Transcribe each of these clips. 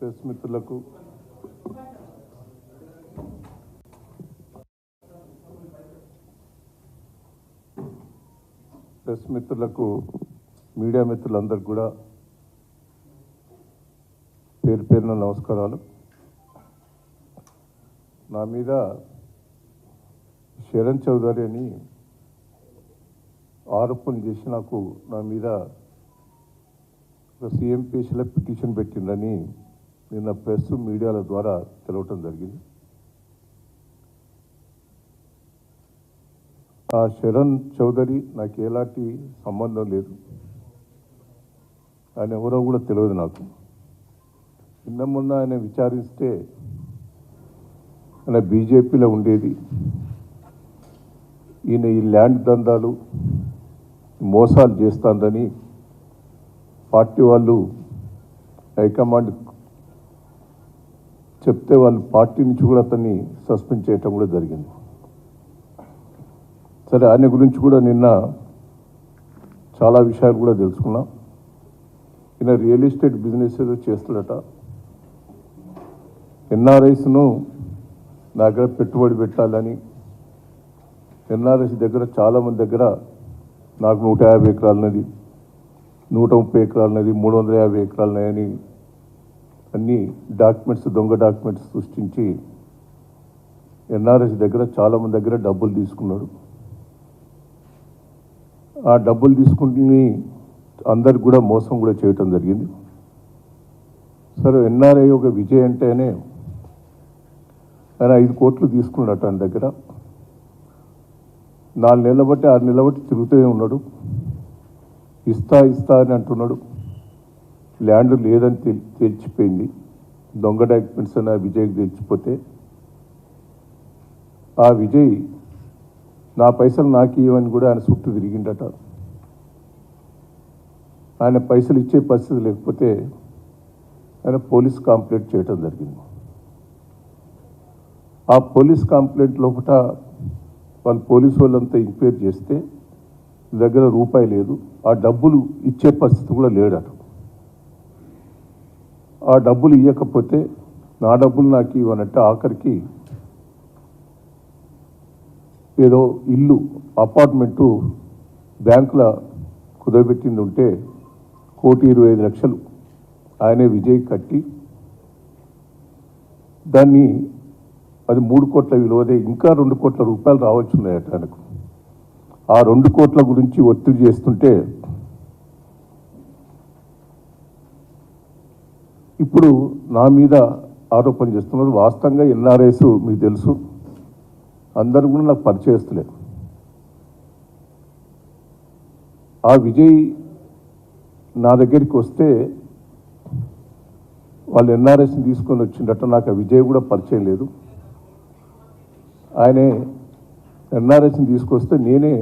Press మిత్రులకు. Press మిత్రులకు media మిత్రులందరికీ కూడా పేరు పేరున నమస్కారాలు. నా మీద శరణ్ చౌదరి అని ఆరోపణ చేసి నాకు నా మీద ఒక సీఎం పేషీలో పిటిషన్ పెట్టిందని నిన్న ప్రెస్ మీడియాల ద్వారా తెలవటం జరిగింది. ఆ శరణ్ చౌదరి నాకు ఎలాంటి సంబంధం లేదు. ఆయన ఎవరో కూడా తెలియదు నాకు. నిన్న మొన్న ఆయన విచారిస్తే ఆయన బీజేపీలో ఉండేది. ఈయన ఈ ల్యాండ్ దందాలు మోసాలు చేస్తాందని పార్టీ వాళ్ళు హైకమాండ్ చెప్తే వాళ్ళు పార్టీ నుంచి కూడా అతన్ని సస్పెండ్ చేయటం కూడా జరిగింది. సరే ఆయన గురించి కూడా నిన్న చాలా విషయాలు కూడా తెలుసుకున్నాం. ఈయన రియల్ ఎస్టేట్ బిజినెస్ ఏదో చేస్తాడట. ఎన్ఆర్ఐస్ను నా దగ్గర పెట్టుబడి పెట్టాలని. ఎన్ఆర్ఎస్ దగ్గర చాలామంది దగ్గర నాకు నూట యాభై ఎకరాలన్నది నూట ముప్పై ఎకరాలన్నది మూడు వందల యాభై ఎకరాలన్నాయని అన్ని డాక్యుమెంట్స్ దొంగ డాక్యుమెంట్స్ సృష్టించి ఎన్ఆర్ఎస్ దగ్గర చాలామంది దగ్గర డబ్బులు తీసుకున్నాడు ఆ డబ్బులు తీసుకుని అందరికి కూడా మోసం కూడా చేయటం జరిగింది. సరే ఎన్ఆర్ఐ ఒక విజయ్ అంటేనే ఆయన ఐదు కోట్లు తీసుకున్నాడు ఆయన దగ్గర. నాలుగు నెలల బట్టి ఆరు నెలల బట్టి తిరుగుతూనే ఉన్నాడు. ఇస్తా ఇస్తా అని అంటున్నాడు. ల్యాండ్ లేదని తెల్ తెలిసిపోయింది దొంగ డాక్యుమెంట్స్ అని ఆ విజయ్కి తెలిసిపోతే ఆ విజయ్ నా పైసలు నాకు ఇవ్వని కూడా ఆయన చుట్టూ తిరిగిండట. ఆయన పైసలు ఇచ్చే పరిస్థితి లేకపోతే ఆయన పోలీస్ కంప్లైంట్ చేయటం జరిగింది. ఆ పోలీస్ కంప్లైంట్ లోపల వాళ్ళు పోలీసు వాళ్ళంతా ఎంక్వైరీ చేస్తే దగ్గర రూపాయి లేదు. ఆ డబ్బులు ఇచ్చే పరిస్థితి కూడా లేడట. ఆ డబ్బులు ఇవ్వకపోతే నా డబ్బులు నాకు ఇవ్వనంటే ఆఖరికి ఏదో ఇల్లు అపార్ట్మెంటు బ్యాంకుల కుదబెట్టింది ఉంటే కోటి ఇరవై ఐదు లక్షలు ఆయనే విజయ్ కట్టి దాన్ని అది మూడు కోట్ల విలువదే ఇంకా రెండు కోట్ల రూపాయలు రావచ్చు ఉన్నాయట ఆయనకు. ఆ రెండు కోట్ల గురించి ఒత్తిడి చేస్తుంటే ఇప్పుడు నా మీద ఆరోపణ చేస్తున్నారు. వాస్తవంగా ఎన్ఆర్ఎస్ మీకు తెలుసు. అందరు కూడా నాకు పరిచయస్తులే ఆ విజయ్ నా దగ్గరికి వస్తే వాళ్ళు ఎన్ఆర్ఎస్ని తీసుకొని వచ్చిండట. నాకు ఆ విజయ్ కూడా పరిచయం లేదు. ఆయనే ఎన్ఆర్ఎస్ని తీసుకొస్తే నేనే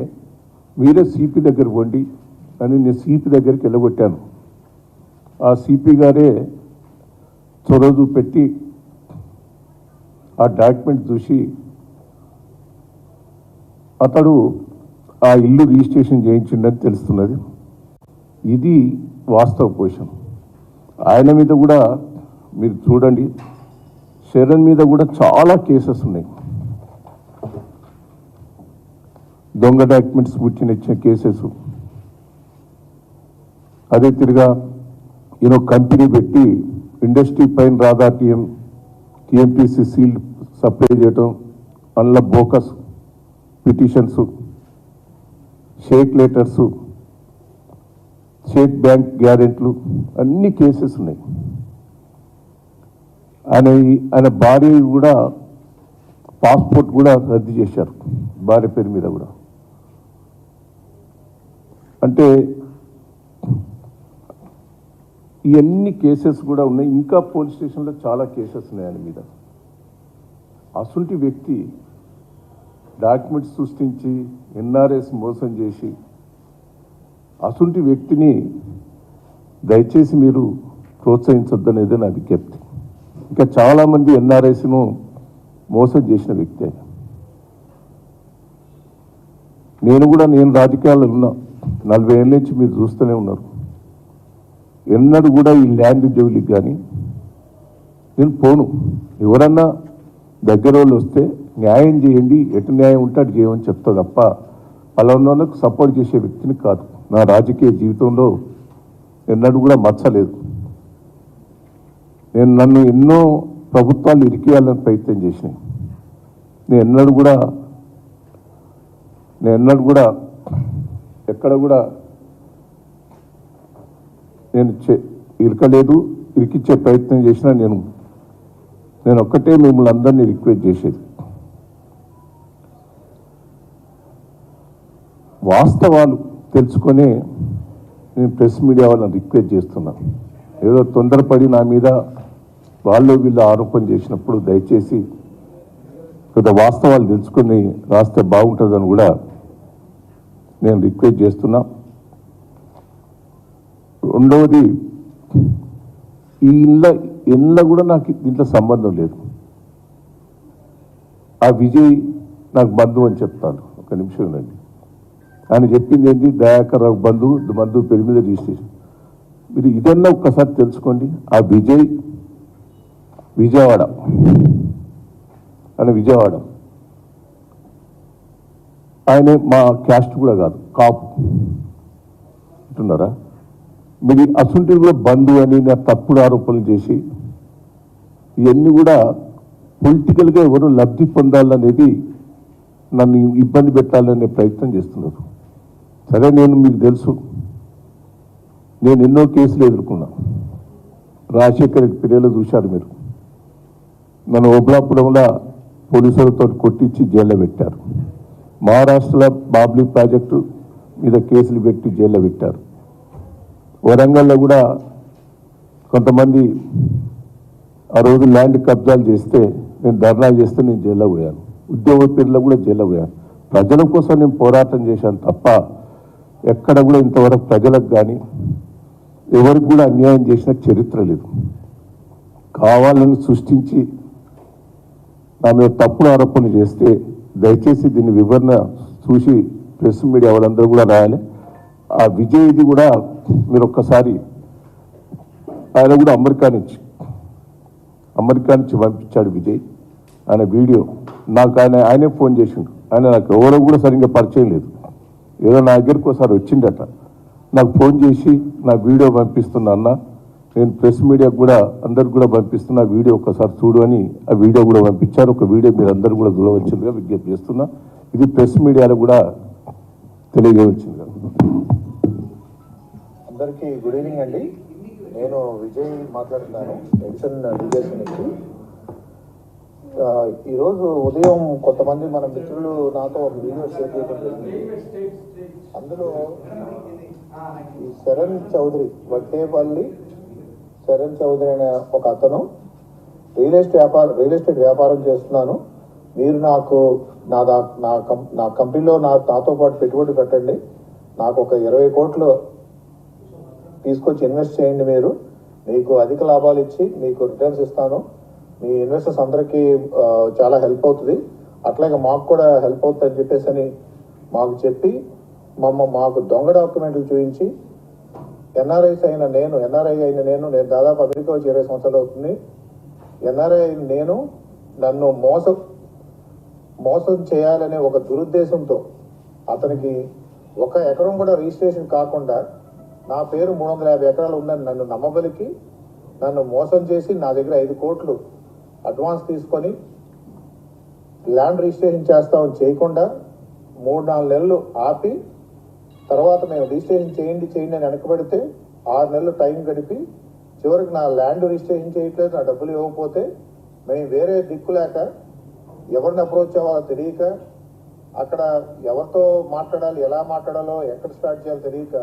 మీరే సిపి దగ్గర పోండి అని నేను సిపి దగ్గరికి వెళ్ళగొట్టాను. ఆ సిపి గారే చొరవ పెట్టి ఆ డాక్యుమెంట్ చూసి అతడు ఆ ఇల్లు రిజిస్ట్రేషన్ చేయించిండని తెలుస్తున్నది. ఇది వాస్తవ పొజిషన్ ఆయన మీద కూడా మీరు చూడండి. శరణ్ మీద కూడా చాలా కేసెస్ ఉన్నాయి. దొంగ డాక్యుమెంట్స్ పుట్టిన ఇచ్చిన కేసెస్. అదే తిరిగా ఈయన కంపెనీ పెట్టి ఇండస్ట్రీ పైన Radha TM TMTC sealed supply చేయటం అందులో bogus petitions cheque letters cheque bank గ్యారెంట్లు అన్ని కేసెస్ ఉన్నాయి. ఆయన ఆయన భార్య కూడా పాస్పోర్ట్ కూడా రద్దు చేశారు భార్య పేరు మీద కూడా. అంటే ఇవన్నీ కేసెస్ కూడా ఉన్నాయి. ఇంకా పోలీస్ స్టేషన్లో చాలా కేసెస్ ఉన్నాయి ఆయన మీద. అసుంటి వ్యక్తి డాక్యుమెంట్స్ సృష్టించి ఎన్ఆర్ఎస్ మోసం చేసి అసుంటి వ్యక్తిని దయచేసి మీరు ప్రోత్సహించొద్దనేది నా విజ్ఞప్తి. ఇంకా చాలామంది ఎన్ఆర్ఎస్ను మోసం చేసిన వ్యక్తి ఆయన. నేను కూడా నేను రాజకీయాల్లో ఉన్నా నలభై ఏళ్ళ నుంచి మీరు చూస్తూనే ఉన్నారు. ఎన్నడూ కూడా ఈ ల్యాండ్ జోలికి కానీ నేను పోను. ఎవరన్నా దగ్గర వాళ్ళు వస్తే న్యాయం చేయండి ఎటు న్యాయం ఉంటే అటు చేయమని చెప్తా తప్ప పలానాలకు సపోర్ట్ చేసే వ్యక్తిని కాదు. నా రాజకీయ జీవితంలో ఎన్నడూ కూడా మచ్చలేదు. నేను నన్ను ఎన్నో ప్రభుత్వాలు ఇరికేయాలని ప్రయత్నం చేసినాయి. నేను ఎన్నడూ కూడా నేను ఎన్నడూ కూడా ఎక్కడ కూడా నేను చే- ఇరకలేదు ఇరికిచ్చే ప్రయత్నం చేసినా నేను నేను ఒక్కటే మిమ్మల్ని అందరినీ రిక్వెస్ట్ చేసేది. వాస్తవాలు తెలుసుకొని నేను ప్రెస్ మీడియా వాళ్ళని రిక్వెస్ట్ చేస్తున్నాను ఏదో తొందరపడి నా మీద వాళ్ళు వీళ్ళు ఆరోపణ చేసినప్పుడు దయచేసి కొంత వాస్తవాలు తెలుసుకొని రాస్తే బాగుంటుందని కూడా నేను రిక్వెస్ట్ చేస్తున్నా. రెండవది ఈ ఇళ్ళ ఇళ్ళ కూడా నాకు దీంట్లో సంబంధం లేదు. ఆ విజయ్ నాకు బంధువు అని చెప్తాను. ఒక నిమిషం రండి ఆయన చెప్పింది ఏంటి? దయాకర్ రావు బంధువు బంధువు పేరు మీద రిజిస్ట్రేషన్. మీరు ఇదన్నా ఒక్కసారి తెలుసుకోండి. ఆ విజయ్ విజయవాడ. ఆయన విజయవాడ. ఆయన మా క్యాస్ట్ కూడా కాదు. కాపు. అంటున్నారా మీరు అసంటి కూడా బంధువు అని నా తప్పుడు ఆరోపణలు చేసి ఇవన్నీ కూడా పొలిటికల్గా ఎవరు లబ్ధి పొందాలనేది నన్ను ఇబ్బంది పెట్టాలనే ప్రయత్నం చేస్తున్నారు. సరే నేను మీకు తెలుసు. నేను ఎన్నో కేసులు ఎదుర్కొన్నా. రాజశేఖర్ పిల్లలు చూశారు మీరు. నన్ను ఓబ్లాపురంలో పోలీసులతో కొట్టించి జైల్లో పెట్టారు. మహారాష్ట్రలో బాబ్లీ ప్రాజెక్టు మీద కేసులు పెట్టి జైల్లో పెట్టారు. వరంగల్లో కూడా కొంతమంది ఆ రోజు ల్యాండ్ కబ్జాలు చేస్తే నేను ధర్నా చేస్తే నేను జైల్లో పోయాను. ఉద్యోగ పేర్లో కూడా జైల్లో పోయాను. ప్రజల కోసం నేను పోరాటం చేశాను తప్ప ఎక్కడ కూడా ఇంతవరకు ప్రజలకు కానీ ఎవరికి కూడా అన్యాయం చేసిన చరిత్ర లేదు. కావాలని సృష్టించి నా మీద తప్పుడు ఆరోపణలు చేస్తే దయచేసి దీన్ని వివరణ చూసి ప్రెస్ మీడియా వాళ్ళందరూ కూడా రాయాలి. ఆ విజయ్ది కూడా మీరు ఒక్కసారి ఆయన కూడా అమెరికా నుంచి అమెరికా నుంచి పంపించాడు విజయ్. ఆయన వీడియో నాకు ఆయన ఆయనే ఫోన్ చేసిండు. ఆయన నాకు ఎవరో కూడా సరిగ్గా పరిచయం లేదు. ఏదో నా దగ్గరికి ఒకసారి వచ్చిండట. నాకు ఫోన్ చేసి నా వీడియో పంపిస్తున్నా అన్న. నేను ప్రెస్ మీడియాకు కూడా అందరికి కూడా పంపిస్తున్నా ఆ వీడియో ఒకసారి చూడు అని ఆ వీడియో కూడా పంపించారు. ఒక వీడియో మీరు అందరు కూడా చూడవచ్చిందిగా విజ్ఞప్తి చేస్తున్నా. ఇది ప్రెస్ మీడియాలో కూడా తెలియజేయవచ్చిందిగా అందరికీ గుడ్ ఈవినింగ్ అండి. నేను విజయ్ మాట్లాడుతున్నాను ఎడిసన్ విజయ్ నుంచి. ఈరోజు ఉదయం కొంతమంది మన మిత్రులు నాతో ఒక వీడియో షేర్ చేయడం జరిగింది. అందులో ఈ శరణ్ చౌదరి వట్టేపల్లి శరణ్ చౌదరి అనే ఒక అతను రియల్ ఎస్టేట్ వ్యాపారం రియల్ ఎస్టేట్ వ్యాపారం చేస్తున్నాను. మీరు నాకు నా దా- నా నా కంపెనీలో నా నాతో పాటు పెట్టుబడి పెట్టండి. నాకు ఒక ఇరవై కోట్లు తీసుకొచ్చి ఇన్వెస్ట్ చేయండి మీరు. మీకు అధిక లాభాలు ఇచ్చి మీకు రిటర్న్స్ ఇస్తాను. మీ ఇన్వెస్టర్స్ అందరికీ చాలా హెల్ప్ అవుతుంది. అట్లాగే మాకు కూడా హెల్ప్ అవుతుంది అని చెప్పేసి అని మాకు చెప్పి మమ్మ మాకు దొంగ డాక్యుమెంట్లు చూపించి ఎన్ఆర్ఐస్ అయిన నేను ఎన్ఆర్ఐ అయిన నేను నేను దాదాపు అమెరికా వచ్చి ఇరవై సంవత్సరాలు అవుతుంది. ఎన్ఆర్ఐ అయిన నేను నన్ను మోసం మోసం చేయాలనే ఒక దురుద్దేశంతో అతనికి ఒక ఎకరం కూడా రిజిస్ట్రేషన్ కాకుండా నా పేరు మూడు వందల యాభై ఎకరాలు ఉందని నన్ను నమ్మబలికి నన్ను మోసం చేసి నా దగ్గర ఐదు కోట్లు అడ్వాన్స్ తీసుకొని ల్యాండ్ రిజిస్ట్రేషన్ చేస్తామని చేయకుండా మూడు నాలుగు నెలలు ఆపి తర్వాత మేము రిజిస్ట్రేషన్ చేయండి చేయండి అని వెనకబడితే ఆరు నెలలు టైం గడిపి చివరికి నా ల్యాండ్ రిజిస్ట్రేషన్ చేయట్లేదు నా డబ్బులు ఇవ్వకపోతే మేము వేరే దిక్కు లేక ఎవరిని అప్రోచ్ అవ్వాలో తెలియక అక్కడ ఎవరితో మాట్లాడాలి ఎలా మాట్లాడాలో ఎక్కడ స్టార్ట్ చేయాలో తెలియక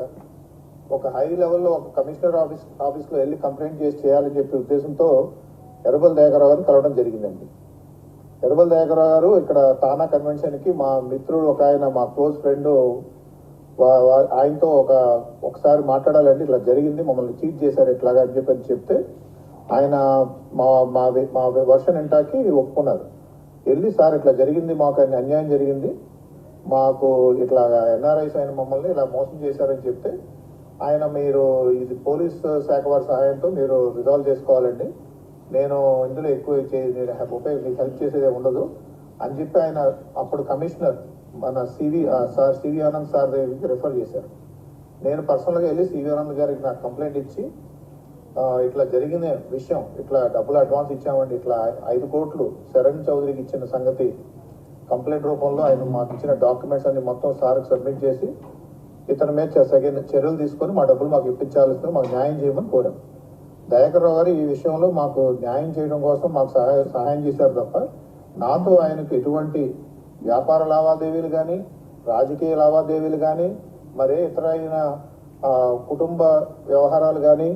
ఒక హై లెవెల్లో ఒక కమిషనర్ ఆఫీస్ ఆఫీస్లో వెళ్ళి కంప్లైంట్ చేసి చేయాలని చెప్పే ఉద్దేశంతో ఎర్రబల్ దయాకరావు గారిని కలవడం జరిగిందండి. ఎర్రబల్ దయాకరావు గారు ఇక్కడ తానా కన్వెన్షన్కి మా మిత్రుడు ఒక ఆయన మా క్లోజ్ ఫ్రెండ్ ఆయనతో ఒక ఒకసారి మాట్లాడాలంటే ఇట్లా జరిగింది మమ్మల్ని చీట్ చేశారు ఇట్లాగా అని చెప్పి అని చెప్తే ఆయన మా మా మా వర్షన్ ఇంటాకి ఒప్పుకున్నారు. వెళ్ళి సార్ ఇట్లా జరిగింది మాకు అన్ని అన్యాయం జరిగింది మాకు ఇట్లా ఎన్ఆర్ఐస్ అయిన మమ్మల్ని ఇలా మోసం చేశారని చెప్తే ఆయన మీరు ఇది పోలీస్ శాఖ వారి సహాయంతో మీరు రిజాల్వ్ చేసుకోవాలండి. నేను ఇందులో ఎక్కువ ఉపయోగ మీకు హెల్ప్ చేసేదే ఉండదు. అని చెప్పి ఆయన అప్పుడు కమిషనర్ మన CV sir CV Anand sir దగ్గరికి రిఫర్ చేశారు. నేను పర్సనల్గా వెళ్ళి సివి ఆనంద్ గారికి నాకు కంప్లైంట్ ఇచ్చి ఇట్లా జరిగిన విషయం ఇట్లా డబ్బులు అడ్వాన్స్ ఇచ్చామండి ఇట్లా ఐదు కోట్లు శరణ్ చౌదరికి ఇచ్చిన సంగతి కంప్లైంట్ రూపంలో ఆయన మాకు ఇచ్చిన డాక్యుమెంట్స్ అన్ని మొత్తం సార్కి సబ్మిట్ చేసి ఇతని మీద సగైన చర్యలు తీసుకొని మా డబ్బులు మాకు ఇప్పించాల్సిన మాకు న్యాయం చేయమని కోరాం. దయాకర్ రావు గారు ఈ విషయంలో మాకు న్యాయం చేయడం కోసం మాకు సహాయ సహాయం చేశారు తప్ప నాతో ఆయనకు ఎటువంటి వ్యాపార లావాదేవీలు కానీ రాజకీయ లావాదేవీలు కానీ మరే ఇతర కుటుంబ వ్యవహారాలు కానీ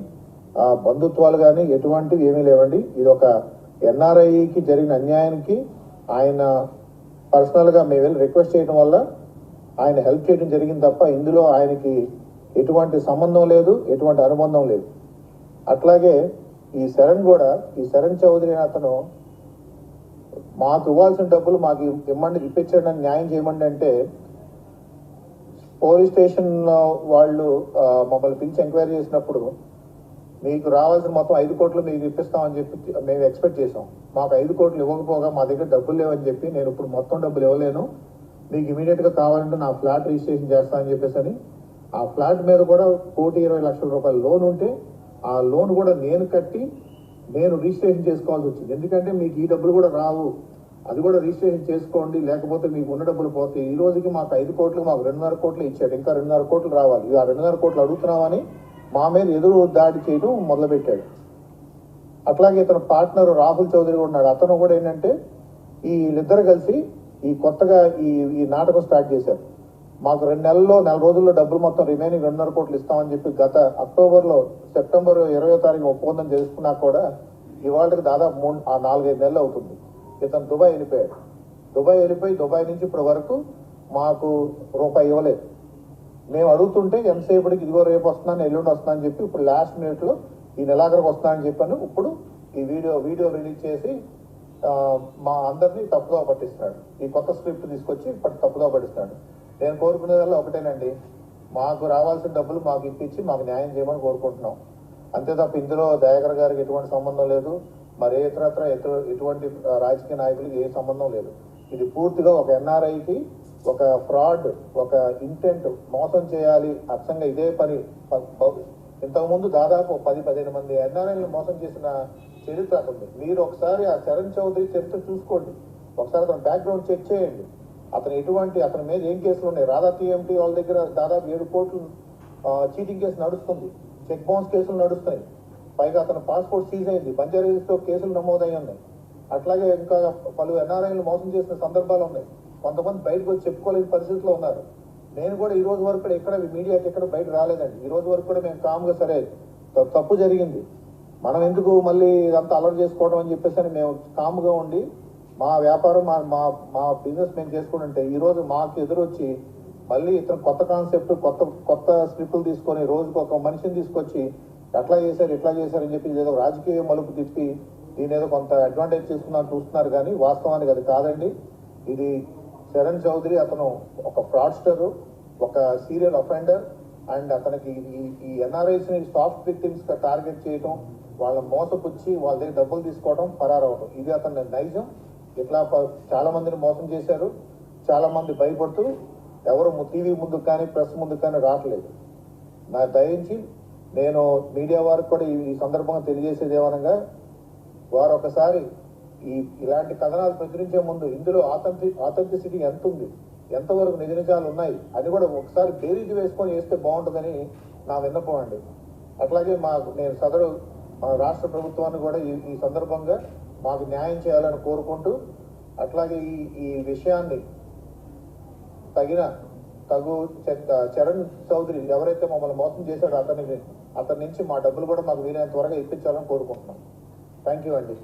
బంధుత్వాలు కానీ ఎటువంటివి ఏమీ లేవండి. ఇది ఒక ఎన్ఆర్ఐకి జరిగిన అన్యాయానికి ఆయన పర్సనల్గా మేము వెళ్ళి రిక్వెస్ట్ చేయడం వల్ల ఆయన హెల్ప్ చేయడం జరిగింది తప్ప ఇందులో ఆయనకి ఎటువంటి సంబంధం లేదు ఎటువంటి అనుబంధం లేదు. అట్లాగే ఈ శరణ్ కూడా ఈ శరణ్ చౌదరి అతను మాకు ఇవ్వాల్సిన డబ్బులు మాకు ఇమ్మండి ఇప్పించండి అని న్యాయం చేయమండి అంటే పోలీస్ స్టేషన్లో వాళ్ళు మమ్మల్ని పిలిచి ఎంక్వైరీ చేసినప్పుడు మీకు రావాల్సిన మొత్తం ఐదు కోట్లు మీకు ఇప్పిస్తామని చెప్పి మేము ఎక్స్పెక్ట్ చేసాం మాకు ఐదు కోట్లు ఇవ్వకపోగా మా దగ్గర డబ్బులు లేవని చెప్పి నేను ఇప్పుడు మొత్తం డబ్బులు ఇవ్వలేను. మీకు ఇమీడియట్గా కావాలంటే నా ఫ్లాట్ రిజిస్ట్రేషన్ చేస్తా అని చెప్పేసి అని ఆ ఫ్లాట్ మీద కూడా కోటి ఇరవై లక్షల రూపాయల లోన్ ఉంటే ఆ లోన్ కూడా నేను కట్టి నేను రిజిస్ట్రేషన్ చేసుకోవాల్సి వచ్చింది. ఎందుకంటే మీకు ఈ డబ్బులు కూడా రావు. అది కూడా రిజిస్ట్రేషన్ చేసుకోండి లేకపోతే మీకు ఉన్న డబ్బులు పోతే ఈ రోజుకి మాకు ఐదు కోట్లు మాకు రెండున్నర కోట్లు ఇచ్చాడు. ఇంకా రెండున్నర కోట్లు రావాలి. ఇక ఆ రెండున్నర కోట్లు అడుగుతున్నామని మా మీద ఎదురు దాడి చేయడం మొదలుపెట్టాడు. అట్లాగే ఇతను పార్ట్నర్ రాహుల్ చౌదరి కూడా ఉన్నాడు. అతను కూడా ఏంటంటే ఈ వీళ్ళిద్దరు కలిసి ఈ కొత్తగా ఈ ఈ నాటకం స్టార్ట్ చేశారు. మాకు రెండు నెలల్లో నెల రోజుల్లో డబ్బులు మొత్తం రిమైనింగ్ రెండున్నర కోట్లు ఇస్తామని చెప్పి గత అక్టోబర్లో సెప్టెంబర్ ఇరవై తారీఖు ఒప్పందం చేసుకున్నా కూడా ఇవాళకి దాదాపు మూడు ఆ నాలుగైదు నెలలు అవుతుంది. ఇతను దుబాయ్ వెళ్ళిపోయాడు. దుబాయ్ వెళ్ళిపోయి దుబాయ్ నుంచి ఇప్పటి వరకు మాకు రూపాయి ఇవ్వలేదు. మేము అడుగుతుంటే ఎంతసేపటికి ఇదిగో రేపు వస్తున్నాను ఎల్లుండి వస్తున్నాను చెప్పి ఇప్పుడు లాస్ట్ మినిట్లో ఈ నెలాఖరికి వస్తానని చెప్పాను. ఇప్పుడు ఈ వీడియో వీడియో రిలీజ్ చేసి మా అందరినీ తప్పుగా పట్టిస్తున్నాడు. ఈ కొత్త స్క్రిప్ట్ తీసుకొచ్చి ఇప్పుడు తప్పుగా పట్టిస్తున్నాడు. నేను కోరుకునేదల్లా ఒకటేనండి. మాకు రావాల్సిన డబ్బులు మాకు ఇప్పించి మాకు న్యాయం చేయమని కోరుకుంటున్నాం. అంతే తప్ప ఇందులో దయాకర్ గారికి ఎటువంటి సంబంధం లేదు. మరి ఇతరత్ర ఎటువంటి రాజకీయ నాయకులకి ఏ సంబంధం లేదు. ఇది పూర్తిగా ఒక ఎన్ఆర్ఐకి ఒక ఫ్రాడ్ ఒక ఇంటెంట్ మోసం చేయాలి. అచ్చంగా ఇదే పని. ఇంతకుముందు దాదాపు పది పదిహేను మంది ఎన్ఆర్ఐలు మోసం చేసిన చరిత్ర మీరు ఒకసారి ఆ చరణ్ చౌదరి చరిత్ర చూసుకోండి. ఒకసారి అతను బ్యాక్గ్రౌండ్ చెక్ చేయండి. అతను ఎటువంటి అతని మీద ఏం కేసులు ఉన్నాయి? రాధా టీఎంటీ వాళ్ళ దగ్గర దాదాపు ఏడు కోట్లు చీటింగ్ కేసు నడుస్తుంది. చెక్ బౌన్స్ కేసులు నడుస్తాయి పైగా అతను పాస్పోర్ట్ సీజ్ అయింది. బంజారీస్లో కేసులు నమోదై ఉన్నాయి. అట్లాగే ఇంకా పలు ఎన్ఆర్ఐలు మోసం చేసిన సందర్భాలు ఉన్నాయి. కొంతమంది బయటకు వచ్చి చెప్పుకోలేని పరిస్థితిలో ఉన్నారు. నేను కూడా ఈ రోజు వరకు కూడా ఎక్కడ మీడియాకి ఎక్కడ బయట రాలేదండి. ఈ రోజు వరకు కూడా మేము కామ్గా సరే తప్పు జరిగింది. మనం ఎందుకు మళ్ళీ ఇదంతా అలర్ట్ చేసుకోవడం అని చెప్పేసి అని మేము కామ్గా ఉండి మా వ్యాపారం మా మా మా బిజినెస్ మేము చేసుకుంటుంటే ఈరోజు మాకు ఎదురొచ్చి మళ్ళీ ఇతను కొత్త కాన్సెప్ట్ కొత్త కొత్త స్క్రిప్టులు తీసుకొని రోజుకు ఒక మనిషిని తీసుకొచ్చి ఎట్లా చేశారు ఎట్లా చేశారు అని చెప్పి ఏదో రాజకీయ మలుపు తిప్పి దీని ఏదో కొంత అడ్వాంటేజ్ తీసుకున్నారు చూస్తున్నారు కానీ వాస్తవానికి అది కాదండి. ఇది చరణ్ చౌదరి అతను ఒక ఫ్రాడ్స్టరు ఒక సీరియల్ అఫెండర్ అండ్ అతనికి ఈ ఈ ఎన్ఆర్ఐస్ని సాఫ్ట్ విక్టిమ్స్ టార్గెట్ చేయటం వాళ్ళ మోసపుచ్చి వాళ్ళ దగ్గర డబ్బులు తీసుకోవడం పరారవడం ఇది అతని నైజం. ఇట్లా చాలా మందిని మోసం చేశారు. చాలా మంది భయపడుతూ ఎవరు టీవీ ముందు కానీ ప్రెస్ ముందు కానీ రావట్లేదు. నా దయించి నేను మీడియా వారికి కూడా ఈ- ఈ సందర్భంగా తెలియజేసేది ఏమనగా వారు ఒకసారి ఈ ఇలాంటి కథనాలు ప్రచురించే ముందు ఇందులో ఆథెంటి ఆథెంటిసిటీ ఎంత ఉంది ఎంతవరకు నిజ నిజాలు ఉన్నాయి అది కూడా ఒకసారి బేరీజ్ వేసుకొని వేస్తే బాగుంటుందని నా విన్నపం అండి. అట్లాగే మా నేను సదరు మా రాష్ట్ర ప్రభుత్వాన్ని కూడా ఈ ఈ సందర్భంగా మాకు న్యాయం చేయాలని కోరుకుంటూ అట్లాగే ఈ ఈ విషయాన్ని తగిన తగు చ- చరణ్ చౌదరి ఎవరైతే మమ్మల్ని మోసం చేశాడో అతనికి అతని నుంచి మా డబ్బులు కూడా మాకు వీలైన త్వరగా ఇప్పించాలని కోరుకుంటున్నాం. థ్యాంక్ యూ అండి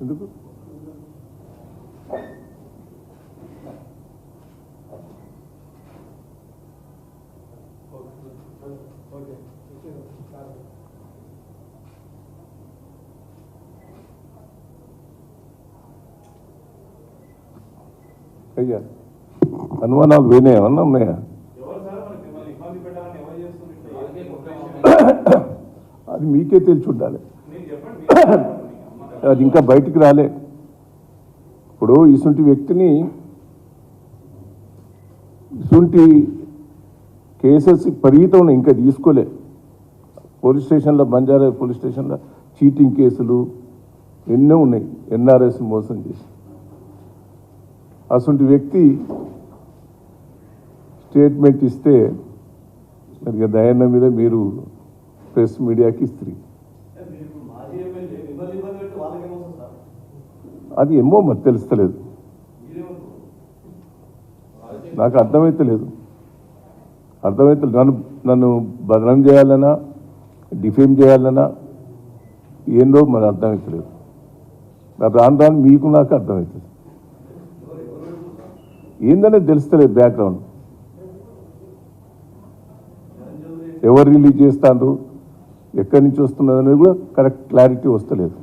ఎందుకు అయ్యా అనుమానాలు పోయినాయా ఏమన్నా ఉన్నాయా? అది మీకే తెలిసి ఉండాలి. అది ఇంకా బయటికి రాలే. ఇప్పుడు ఇసుంటి వ్యక్తిని ఇసుంటి కేసెస్ విపరీతం ఉన్నాయి, ఇంకా తీసుకోలే. పోలీస్ స్టేషన్లో బంజారా పోలీస్ స్టేషన్లో చీటింగ్ కేసులు ఎన్నో ఉన్నాయి. ఎన్ఆర్ఎస్ మోసం చేసి. అటువంటి వ్యక్తి స్టేట్మెంట్ ఇస్తే మరి దయన్న మీద మీరు ప్రెస్ మీడియాకి ఇస్త్రీ అది ఏమో మరి తెలుస్తలేదు. నాకు నాకు అర్థమైతలేదు అర్థమైతే నన్ను నన్ను బదనం చేయాలన్నా డిఫేమ్ చేయాలన్నా ఏందో మరి అర్థమవుతలేదు నా రాను రాను మీకు నాకు అర్థమవుతుంది ఏందనేది తెలుస్తలేదు బ్యాక్గ్రౌండ్. ఎవరు రిలీజ్ చేస్తాండ్రు ఎక్కడి నుంచి వస్తున్నది అనేది కూడా కరెక్ట్ క్లారిటీ వస్తలేదు.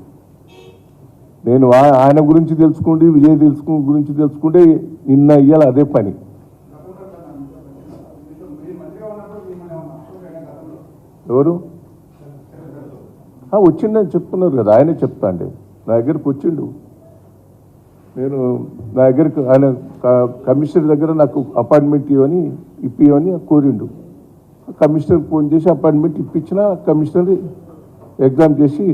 నేను ఆయన గురించి తెలుసుకుంటే విజయ్ తెలుసుకు గురించి తెలుసుకుంటే నిన్న ఇయ్యాలి అదే పని. ఎవరు? వచ్చిండని చెప్తున్నారు కదా ఆయనే చెప్తా అండి. నా దగ్గరికి వచ్చిండు. నేను నా దగ్గరకు ఆయన కమిషనర్ దగ్గర నాకు అపాయింట్మెంట్ ఇవ్వని ఇప్పివని కోరిండు. కమిషనర్ ఫోన్ చేసి అపాయింట్మెంట్ ఇప్పించిన కమిషనర్ ఎగ్జామ్ చేసి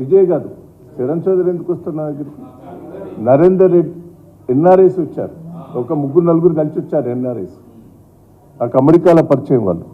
విజయ్ కాదు చరణ్ చౌదరి ఎందుకు వస్తారు నా దగ్గరికి? నరేందర్ రెడ్డి ఎన్ఆర్ఎస్ వచ్చారు. ఒక ముగ్గురు నలుగురు కలిసి వచ్చారు ఎన్ఆర్ఐస్ నాకు అమెరికాలో పరిచయం వాళ్ళు.